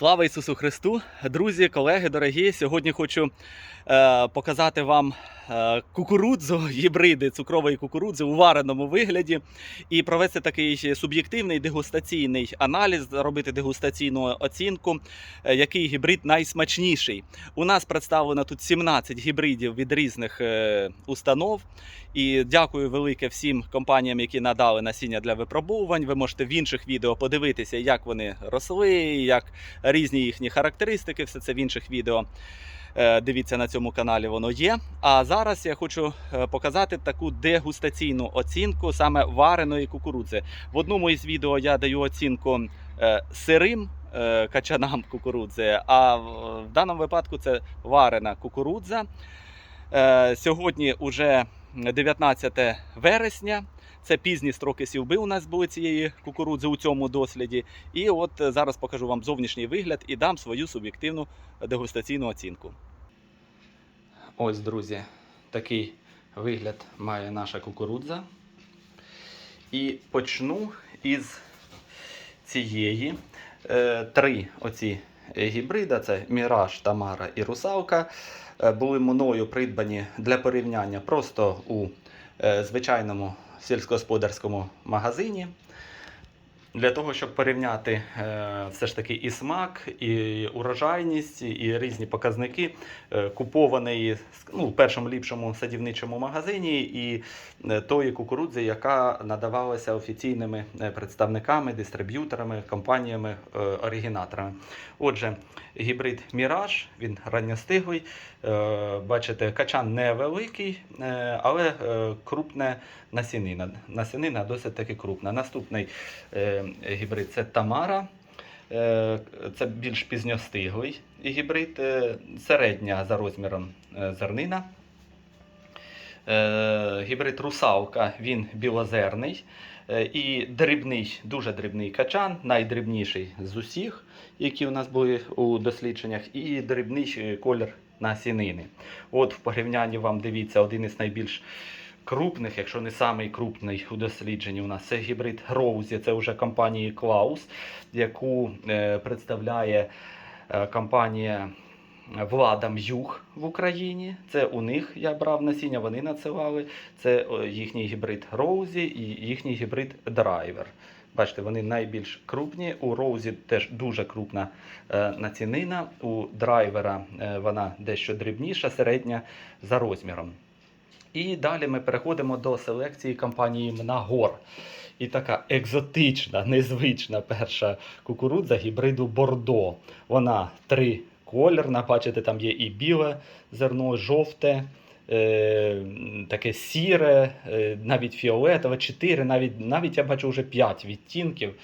Слава Ісусу Христу! Друзі, колеги, дорогі! Сьогодні хочу е, показати вам е, кукурудзу, гібриди цукрової кукурудзи у вареному вигляді і провести такий суб'єктивний дегустаційний аналіз, робити дегустаційну оцінку, е, який гібрид найсмачніший. У нас представлено тут 17 гібридів від різних е, установ. І дякую велике всім компаніям, які надали насіння для випробовувань. Ви можете в інших відео подивитися, як вони росли, як різні їхні характеристики. Все це в інших відео. Е, Дивіться на цьому каналі, воно є. А зараз я хочу е, показати таку дегустаційну оцінку саме вареної кукурудзи. В одному із відео я даю оцінку е, сирим качанам кукурудзи, а в даному випадку це варена кукурудза. Сьогодні уже 19 вересня. Це пізні строки сівби у нас були цієї кукурудзи у цьому досліді. І от е, зараз покажу вам зовнішній вигляд і дам свою суб'єктивну дегустаційну оцінку. Ось, друзі, такий вигляд має наша кукурудза. І почну із цієї. Е, Три оці гібрида: це Міраж, Тамара і Русалка. Е, Були мною придбані для порівняння просто у е, звичайному сільськогосподарському магазині. Для того, щоб порівняти е, все ж таки і смак, і урожайність, і різні показники е, купованої ну, в першому ліпшому садівничому магазині, і е, тої кукурудзи, яка надавалася офіційними представниками, дистриб'юторами, компаніями, оригінаторами. Отже, гібрид Міраж, він ранньостиглий. Бачите, качан невеликий, але крупне насінина. Насінина досить таки крупна. Наступний е, гібрид це Тамара. Е, Це більш пізньостиглий гібрид, е, середня за розміром е, зернина. Е, Гібрид русалка, він білозерний е, і дрібний, дуже дрібний качан, найдрібніший з усіх, які у нас були у дослідженнях, і дрібний колір насінини. От в порівнянні вам дивіться один із найбільш крупних, якщо не самий крупний у дослідженні у нас це гібрид Роузі, це вже компанії Клаус, яку е, представляє е, компанія Влада М'юг в Україні. Це у них я брав насіння, вони надсилали. Це їхній гібрид Роузі і їхній гібрид Драйвер. Бачите, вони найбільш крупні. У Роузі теж дуже крупна е, націнина. У драйвера е, вона дещо дрібніша, середня за розміром. І далі ми переходимо до селекції компанії Мнагор. І така екзотична, незвична перша кукурудза гібриду Бордо. Вона триколірна, бачите, там є і біле зерно, жовте, е, таке сіре, е, навіть фіолетове, чотири, навіть, навіть я бачу вже п'ять відтінків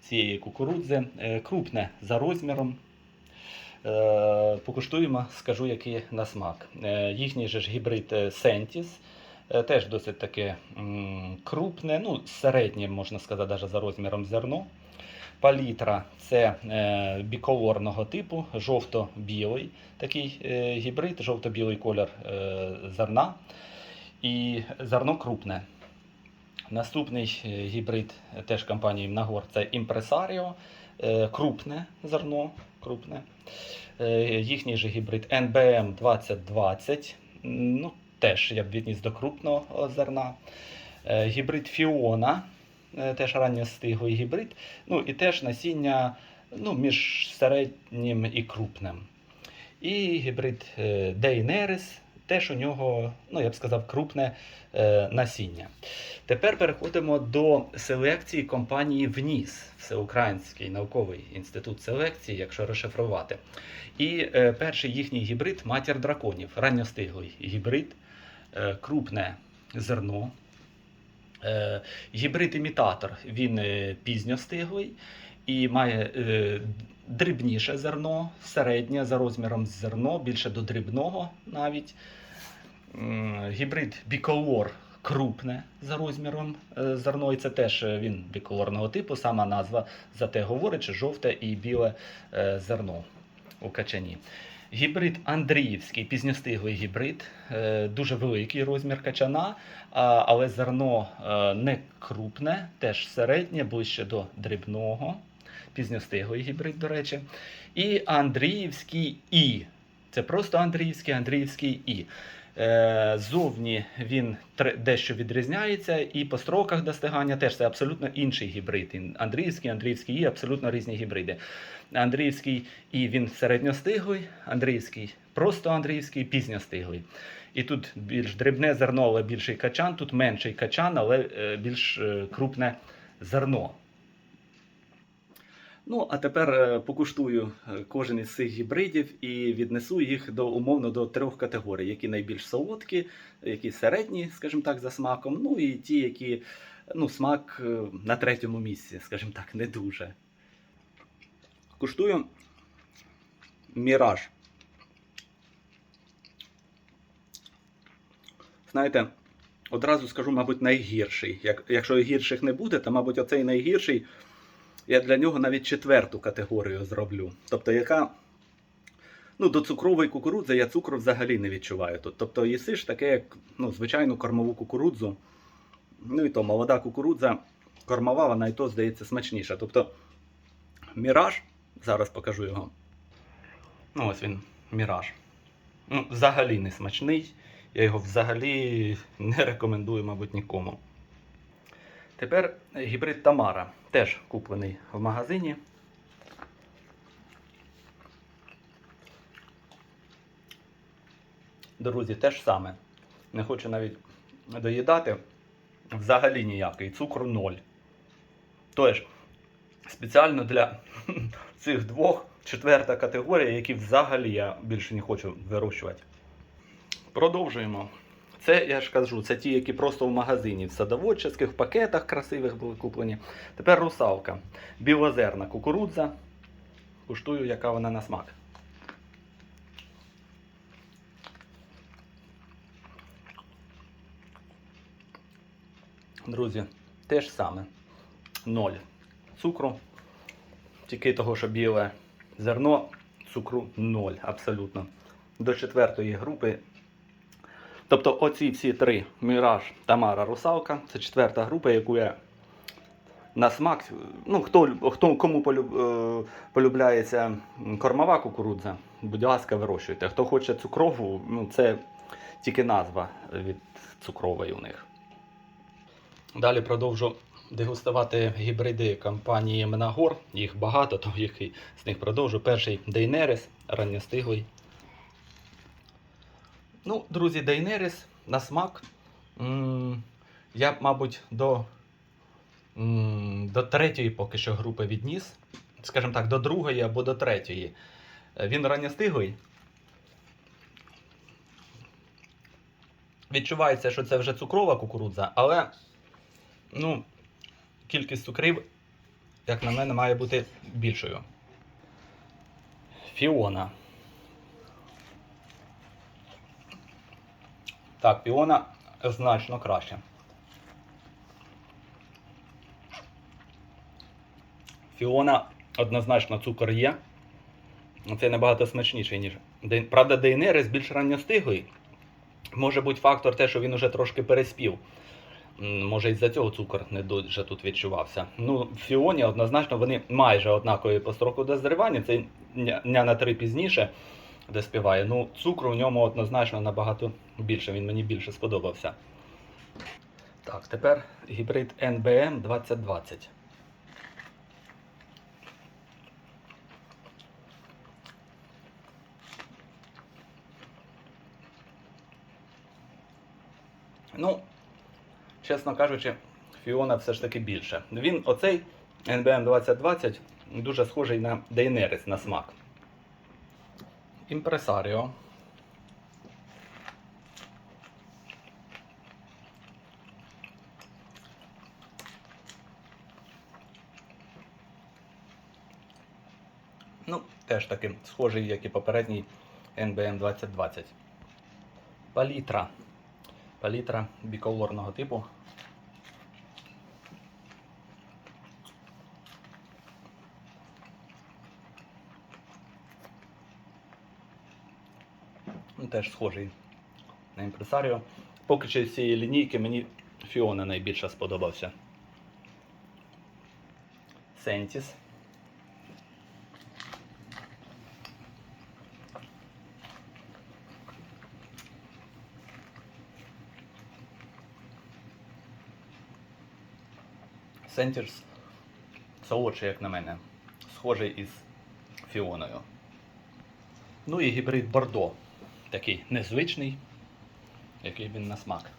цієї кукурудзи. Е, крупне за розміром. Е, Покуштуємо, скажу, який на смак. Е, Їхній же ж гібрид е, е, Теж досить таке крупне, ну, середнє, можна сказати, навіть за розміром зерно. Палітра це біколорного типу, жовто-білий такий гібрид, жовто-білий колір зерна. І зерно крупне. Наступний гібрид теж компанії Мнагор це Імпресаріо. Крупне зерно. Крупне. Е, Їхній же гібрид NBM 2020. Ну, теж я б відніс до крупного зерна. Е, Гібрид Фіона, е, теж ранньостиглий гібрид. Ну і теж насіння ну, між середнім і крупним. І гібрид Дейнерис, теж у нього, ну я б сказав, крупне е, насіння. Тепер переходимо до селекції компанії ВНІС, Всеукраїнський науковий інститут селекції, якщо розшифрувати. І е, перший їхній гібрид матір драконів, ранньостиглий гібрид, е, крупне зерно. Е, гібрид-імітатор він е, пізньостиглий і має е, дрібніше зерно, середнє за розміром зерно, більше до дрібного навіть. Гібрид біколор крупне за розміром е, зерно, і це теж е, він біколорного типу, сама назва за те говорить, що жовте і біле е, зерно у качані. Гібрид Андріївський, пізньостиглий гібрид, дуже великий розмір качана, але зерно не крупне, теж середнє, ближче до дрібного. Пізньостиглий гібрид, до речі. І Андріївський І. Це просто Андріївський, Андріївський І. Е, зовні він дещо відрізняється, і по строках достигання теж це абсолютно інший гібрид. Андріївський, Андріївський І абсолютно різні гібриди. Андріївський І він середньостиглий, Андріївський просто Андріївський, пізньостиглий. І тут більш дрібне зерно, але більший качан, тут менший качан, але е, більш е, крупне зерно. Ну, а тепер е, покуштую е, кожен із цих гібридів і віднесу їх до умовно до трьох категорій: які найбільш солодкі, які середні, скажімо так, за смаком, ну і ті, які ну, смак е, на третьому місці, скажімо так, не дуже. Куштую міраж. Знаєте, одразу скажу, мабуть, найгірший. Як, якщо гірших не буде, то, мабуть, оцей найгірший я для нього навіть четверту категорію зроблю. Тобто, яка ну, до цукрової кукурудзи я цукру взагалі не відчуваю тут. Тобто їсиш таке, як ну, звичайну кормову кукурудзу. Ну і то молода кукурудза, кормова, вона і то здається смачніша. Тобто міраж, зараз покажу його. Ну, ось він, міраж. Ну, взагалі не смачний. Я його взагалі не рекомендую, мабуть, нікому. Тепер гібрид Тамара. Теж куплений в магазині. Друзі, те ж саме. Не хочу навіть доїдати. Взагалі ніякий. Цукру ноль. Тож, спеціально для цих двох четверта категорія, які взагалі я більше не хочу вирощувати. Продовжуємо. Це, я ж кажу, це ті, які просто в магазині, в садоводчих пакетах красивих були куплені. Тепер русалка. Білозерна кукурудза. Куштую, яка вона на смак. Друзі, те ж саме. Ноль цукру. Тільки того, що біле зерно, цукру ноль, абсолютно. До четвертої групи Тобто оці всі три Міраж, Тамара, Русалка це четверта група, яку я на смак. Ну, хто, хто кому е, полюбляється кормова кукурудза, будь ласка, вирощуйте. Хто хоче цукрову, ну це тільки назва від цукрової у них. Далі продовжу дегустувати гібриди компанії Менагор. Їх багато, то їх з них продовжу. Перший Дейнерис, ранньостиглий. Ну, друзі, Дейнеріс на смак. Я б, мабуть, до, до третьої поки що групи відніс. Скажімо так, до другої або до третьої. Е, Він ранньостиглий. Відчувається, що це вже цукрова кукурудза, але ну, кількість цукрів, як на мене, має бути більшою. Фіона. Так, піона значно краще. Фіона однозначно цукор є. Це набагато смачніший, ніж. Правда, Дейнерис більш ранньостиглий. Може бути фактор те, що він уже трошки переспів. Може, із-за цього цукор не дуже тут відчувався. Ну, в Фіоні однозначно вони майже однакові по строку дозрівання. Це дня дня на три пізніше де співає. Ну, цукру в ньому однозначно набагато більше, він мені більше сподобався. Так, тепер гібрид NBM 2020. Ну, чесно кажучи, Фіона все ж таки більше. Він, оцей NBM 2020 дуже схожий на Дейнерис на смак. Імпресаріо. Ну, теж таки схожий, як і попередній NBM 2020. Палітра. Палітра біколорного типу. теж схожий на імпресаріо. Поки що з цієї лінійки мені Фіона найбільше сподобався. Сентіс. Сентірс це очі, як на мене, схожий із фіоною. Ну і гібрид Бордо. Такий незвичний, який він на смак.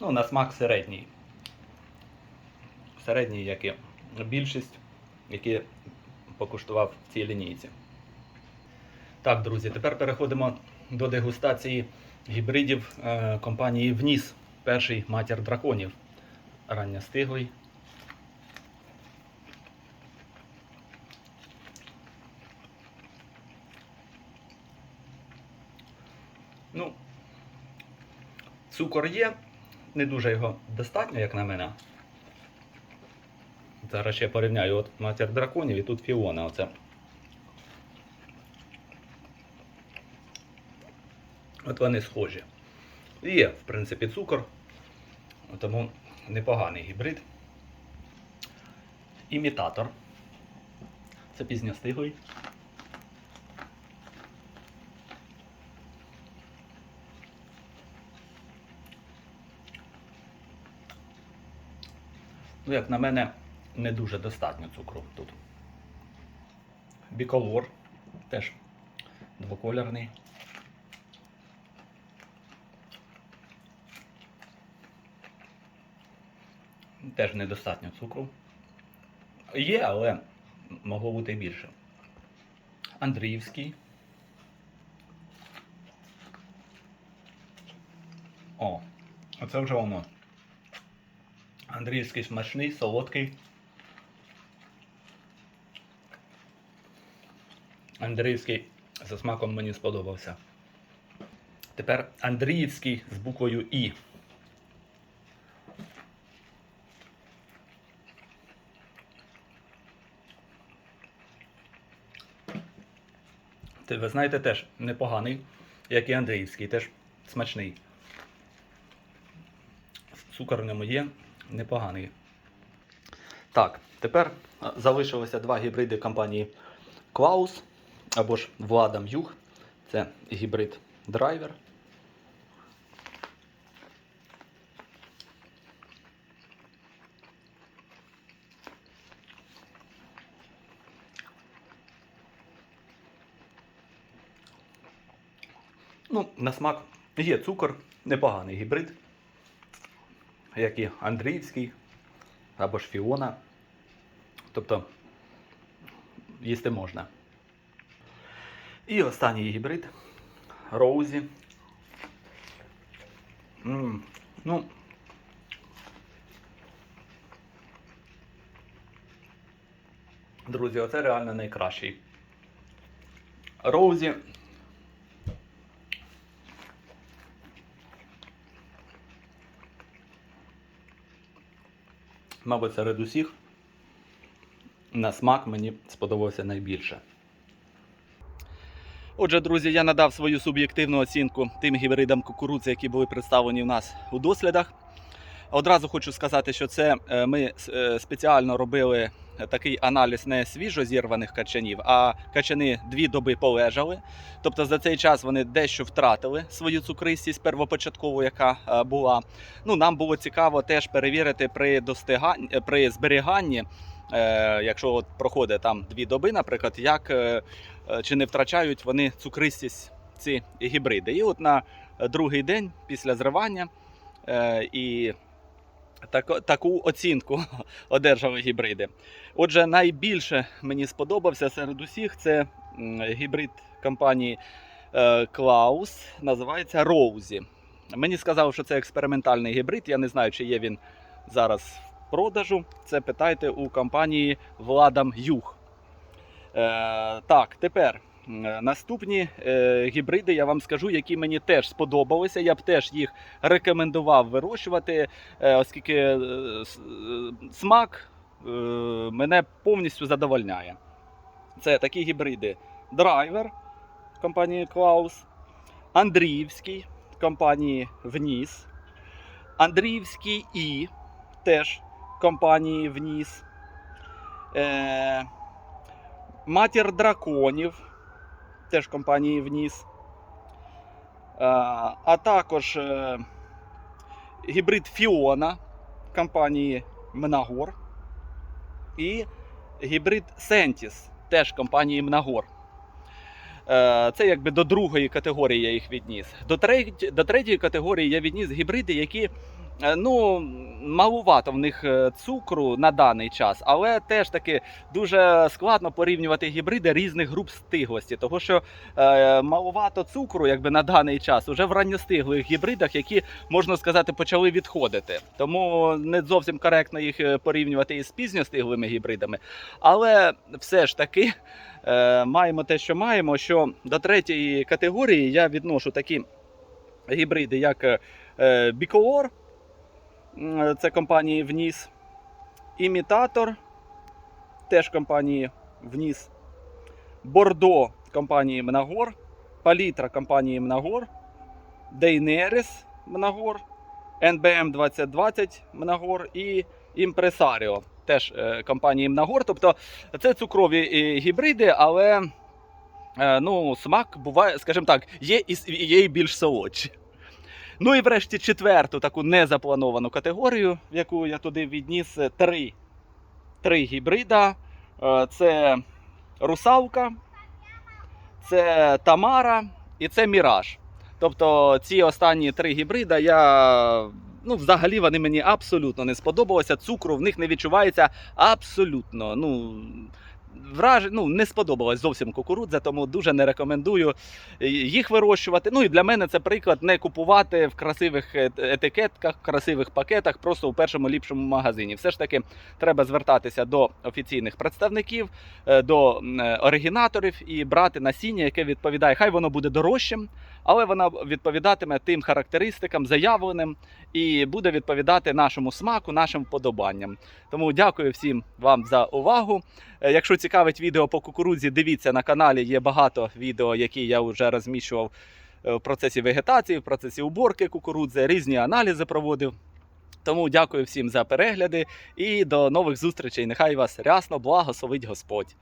Ну, на смак середній. Середній, як і більшість, які покуштував в цій лінійці. Так, друзі, тепер переходимо до дегустації гібридів е, компанії Вніс. Перший матір драконів. Ранньостиглий. Ну, цукор є, не дуже його достатньо, як на мене. Зараз ще порівняю от матір драконів і тут Фіона. Оце. От вони схожі. Є, в принципі, цукор, тому непоганий гібрид. Імітатор. Це пізньостиглий. Ну, як на мене, не дуже достатньо цукру тут. Біколор теж двокольорний. Теж недостатньо цукру. Є, але могло бути більше. Андріївський. О, оце вже воно. Андріївський смачний, солодкий. Андріївський за смаком мені сподобався. Тепер Андріївський з буквою І. ви знаєте, теж непоганий, як і Андріївський, теж смачний. Цукор в ньому є, непоганий. Так, тепер залишилися залишилося два гібриди компанії Klaus або ж Влада Юг. Це гібрид драйвер. Ну, на смак є цукор, непоганий гібрид, як і Андріївський або ж Фіона. Тобто їсти можна. І останній гібрид Роузі. М, Ну, друзі, оце реально найкращий. Роузі мабуть, серед усіх на смак мені сподобався найбільше. Отже, друзі, я надав свою суб'єктивну оцінку тим гібридам кукурудзи, які були представлені в нас у дослідах. Одразу хочу сказати, що це е, ми е, спеціально робили такий аналіз не свіжо зірваних качанів, а качани дві доби полежали. Тобто за цей час вони дещо втратили свою цукристість первопочаткову, яка е, була. Ну, нам було цікаво теж перевірити при достиганні, при зберіганні, е, якщо от проходить там дві доби, наприклад, як е, е, чи не втрачають вони цукристість ці гібриди. І от на другий день після зривання е, і таку, таку оцінку одержали гібриди. Отже, найбільше мені сподобався серед усіх це гібрид компанії е, Klaus, називається Роузі. Мені сказали, що це експериментальний гібрид. Я не знаю, чи є він зараз в продажу. Це питайте у компанії Владам Юг. Е, так, тепер наступні е, гібриди я вам скажу, які мені теж сподобалися. Я б теж їх рекомендував вирощувати, е, оскільки е, е, смак е, мене повністю задовольняє. Це такі гібриди: драйвер компанії Klaus, Андріївський компанії Вніс, Андріївський І теж компанії Вніс. Е, Матір драконів, теж компанії Вніс. Е, А також е, гібрид Фіона компанії Мнагор. І гібрид Сентіс, теж компанії Мнагор. Е, Це якби до другої категорії я їх відніс. До, треть, до третьої категорії я відніс гібриди, які ну, малувато в них е, цукру на даний час, але теж таки дуже складно порівнювати гібриди різних груп стиглості, тому що е, малувато цукру, якби на даний час, уже в ранньостиглих гібридах, які можна сказати, почали відходити. Тому не зовсім коректно їх е, порівнювати із пізньостиглими гібридами. Але все ж таки е, маємо те, що маємо. Що до третьої категорії я відношу такі гібриди, як е, м, це компанії Вніс, Імітатор, теж компанії Вніс, Бордо компанії Мнагор, Палітра компанії Мнагор, Дейнерис Мнагор, NBM 2020 Мнагор. І Імпресаріо теж е, компанії Мнагор. Тобто це цукрові е, гібриди, але е, ну, смак буває, скажімо так, є і, є і більш солодші. Ну і врешті четверту таку незаплановану категорію, в яку я туди відніс е, три, три гібрида. Е, Це русалка, це Тамара і це Міраж. Тобто ці останні три гібрида я. Ну, взагалі вони мені абсолютно не сподобалися. Цукру в них не відчувається абсолютно. Ну, враж... ну, не сподобалась зовсім кукурудза, тому дуже не рекомендую е, їх вирощувати. Ну і для мене це приклад не купувати в красивих е- етикетках, в красивих пакетах, просто у першому ліпшому магазині. Все ж таки треба звертатися до офіційних представників, е, до оригінаторів і брати насіння, яке відповідає. Хай воно буде дорожчим, але воно відповідатиме тим характеристикам, заявленим, і буде відповідати нашому смаку, нашим вподобанням. Тому дякую всім вам за увагу. Е, Якщо цікавить відео по кукурудзі, дивіться на каналі. Є багато відео, які я вже розміщував е, в процесі вегетації, в процесі уборки кукурудзи, різні аналізи проводив. Тому дякую всім за перегляди і до нових зустрічей. Нехай вас рясно благословить Господь.